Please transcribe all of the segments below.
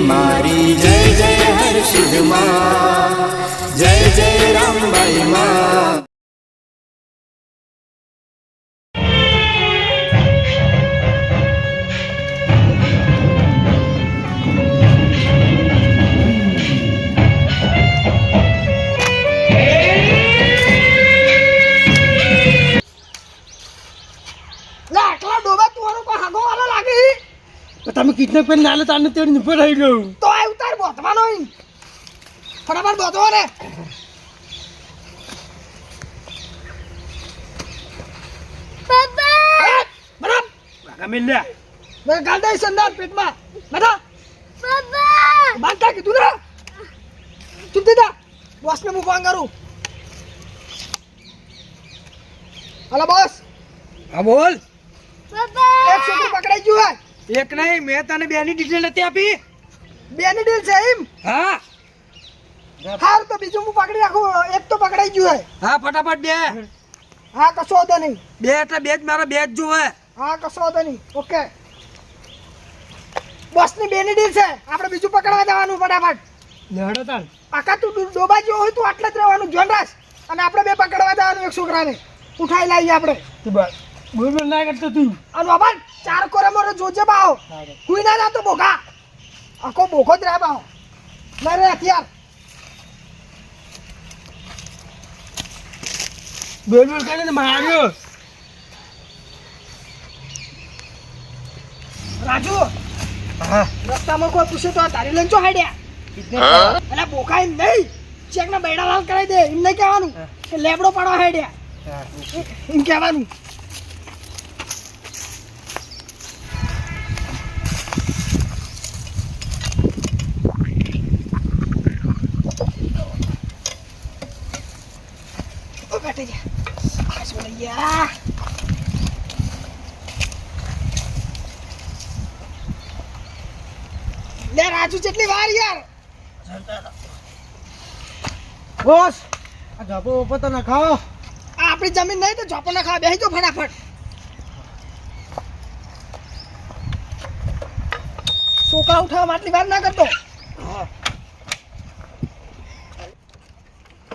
મારી જય જય હર્ષિદમાં, જય જય રામબાઈ માં આટલા ડોબા કોઈ હાગો વાળો લાગે? તો તમે કિડનેપ કરીને નાલે તાને તેડી ઉપર રહી ગયો તો આ ઉતાર બોધવાનો ઈ. ફટાફટ બોધવો ને. એ, બરાબર. ગમે લે. મેં ગાલ દઈ સંદાસ પેટમાં. બેટા બાંધતા કીધું ને. ચૂપ થઈ જા. બોસને હું ફોન કરું. હલો બોસ હા બોલ. એક છોકરી પકડાઈ ગયું હે એક નહીં મેં તને બેની ડિટેલ નથી આપી. બેની ડીલ છે એમ? હા. હાર તો બીજું હું પકડી રાખું એક તો પકડાઈ ગયું હે હા ફટાફટ બે. હા કશો વાંધો નહીં. બે એટલે બે જ મારા બે જ જોવે. હા કશો વાંધો નહીં. ઓકે. બસની બેની ડીલ છે. આપણે બીજું પકડવા જવાનું ફટાફટ. લડો તાન આખા તું ડોબા જેવો હોય તું આટલે જ રહેવાનું. જોન રાખ. અને આપણે બે પકડવા જવાનું એક છોકરાને. ઉઠાઈ લાવીએ આપણે. બસ બોલ બોલ ના કરતો તું. અને બાબા ચાર કોરે મારો જોજે બાઓ કોઈ ના જાતો બોગા આખો બોઘો જ રહે બાઓ લે રે હથિયાર. બોલ બોલ કરીને માર્યો. રાજુ હા. રસ્તામાં કોઈ પૂછે તો તારી લઈને ચો હાડ્યા એટલે બોખા એમ નહીં. ચેક ના બેડા લાલ કરાવી દે. એમ નહીં કહેવાનું લેબડો પાડવા હાડ્યા એમ કહેવાનું. ઓ બેઠી જા આ શું લઈ ગયા લે રાજુ જેટલી વાર યાર. બોસ આ ધાબો ઉપર તો ના ખાઓ આપણી જમીન નહીં તો ઝોપો ના ખાવા બેસી જો ફટાફટ. છોકરા ઉઠાવવા માટલી વાર ના કરતો.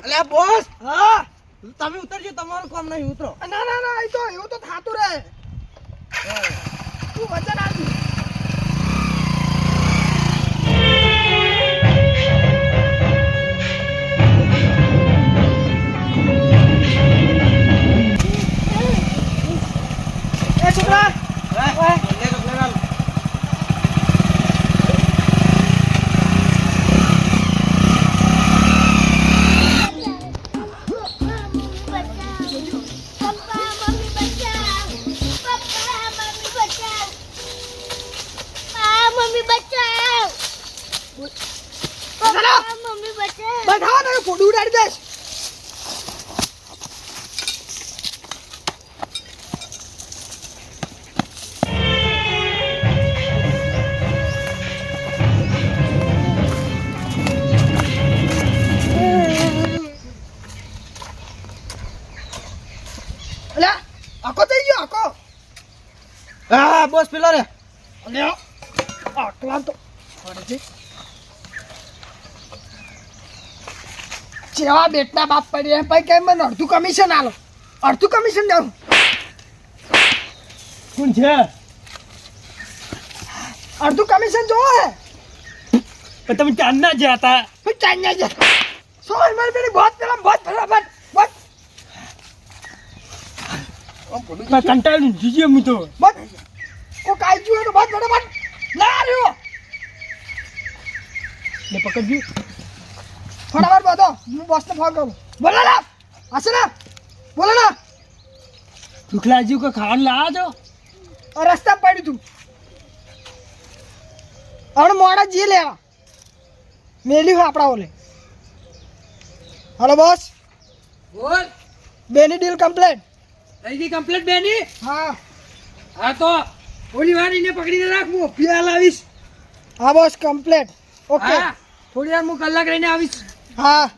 અલ્યા બોસ. હા. તમે ઉતરજો તમારું કામ નહીં ઉતરો. ના ના ના એ તો એવું તો થાતું રહે તું વચન આપી મમ્મી બચાવ. મમ્મી બચાવ. બધા ને ફોટો ઉડાડી દેશ અલ્યા આખો થઈ ગયો આખો. હા બોસ પેલો રે. અલ્યા. આકલા તો છે. જેવા બેટના બાપ પડ્યા ભાઈ કેમ મને અડધું કમિશન આલો? અડધું કમિશન દઉં? કોણ છે? અડધું કમિશન જોવો હે. તમે ચાંદ ના જ્યાં હતા. ભાઈ ચાઇના છે સો માર પેલી બહોત પેલા બહોત ફટાફટ બહોત કંટાળ્યું જીજે હું તો. બસ કો કાઈ જુએ તો બહોત ફટાફટ. ના લે પકડજો. ફટાફટ બધો. હું બોસને ફોન કરું. બોલો ના હશે ના? બોલો ના સુખલાજી કોઈ ખાવાનું લાવો છો? રસ્તા પડ્યું તું. અણ મોડા જઈએ લેવા. મેલ્યું હોય આપણા ઓલે. હલો બોસ બોલ. બેની ડીલ કમ્પ્લેટ થઈ ગઈ કમ્પ્લેટ બેની? હા. હા તો. ઓલી વાર એને પકડીને રાખવું. પિયાલ આવીશ. હા બસ કમ્પ્લેટ ઓકે થોડી વાર હું કલાક રહીને આવીશ. હા.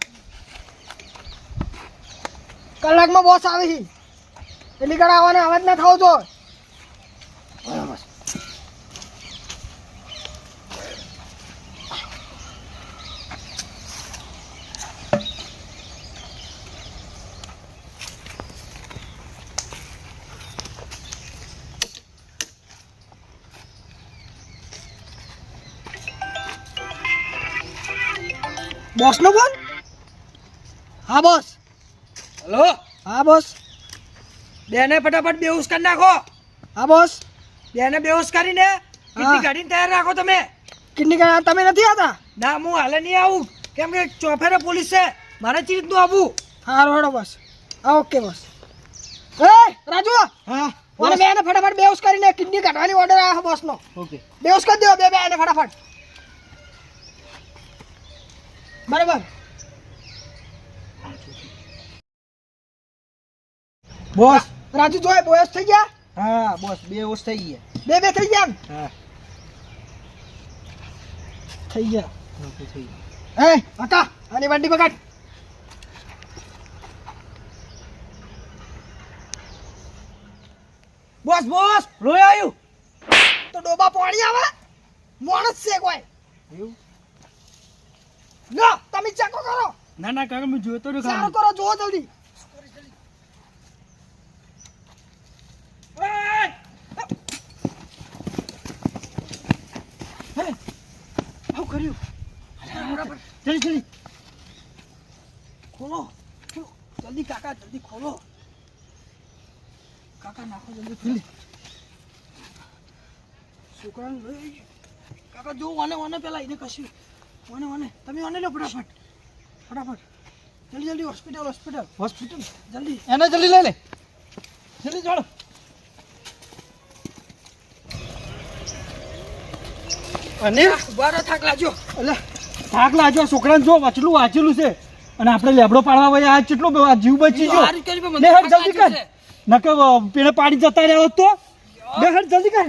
કલાકમાં બોસ આવી એટલી કડા આવવાનો અવાજ ના થાવ તો બોસનો ફોન હા બોસ હલો? હા બોસ બેને ફટાફટ બેહોશ કરી નાખો. હા બોસ બેને બેહોશ કરીને કિડની હા. કાઢીને તૈયાર રાખો તમે? કિડની કા તમે નથી આવતા? ના હું હાલે નહીં આવું. કેમ કે ચોફેરે પોલીસ છે. મારે ચી રીતનું આવવું હા રોડો બસ હા ઓકે બસ એ રાજુ! હા મને બે ને ફટાફટ બેહોશ કરીને કિડની કાઢવાની ઓર્ડર આવ્યો બોસનો ઓકે બેહોશ કરી દો બે બે ને ફટાફટ. બરાબર. બોસ. રાજુ જોય બોયસ થઈ ગયા? હા બોસ બે બેહોશ થઈ ગયા. બે બે થઈ ગયા હા. થઈ ગયા. થઈ ગયા. એ હતા આની વંડી પકડ બોસ બોસ લોહી આવ્યું તો ડોબા પાણી આવે? માણસ છે કોઈ. એવું? લો તમે ચેકો કરો. ના ના કાકા હું જોતો રહ્યો સારું કરો જોવો જલ્દી. કર્યું. જલ્દી જલ્દી. ખોલો. ખોલો. જલ્દી કાકા જલ્દી ખોલો. કાકા નાખો જલ્દી છોકરાને કાકા જો વાને વાને પેલા એને કશું. વાને વાને તમે વાને લો ફટાફટ. ફટાફટ. જલ્દી જલ્દી હોસ્પિટલ હોસ્પિટલ હોસ્પિટલ જલ્દી. એને જલ્દી લઈ લે. જલ્દી જોડો અને? ઊભા થાક લાજો એટલે થાક લાજો છોકરાને જો વાંચલું વાંચેલું છે. અને આપણે લેબડો પાડવા વયા આ કેટલો જીવ બચી ગયો. જલ્દી કર. નકર પેલે પાડી જતા રહ્યા હોત તો? બે જલ્દી કર.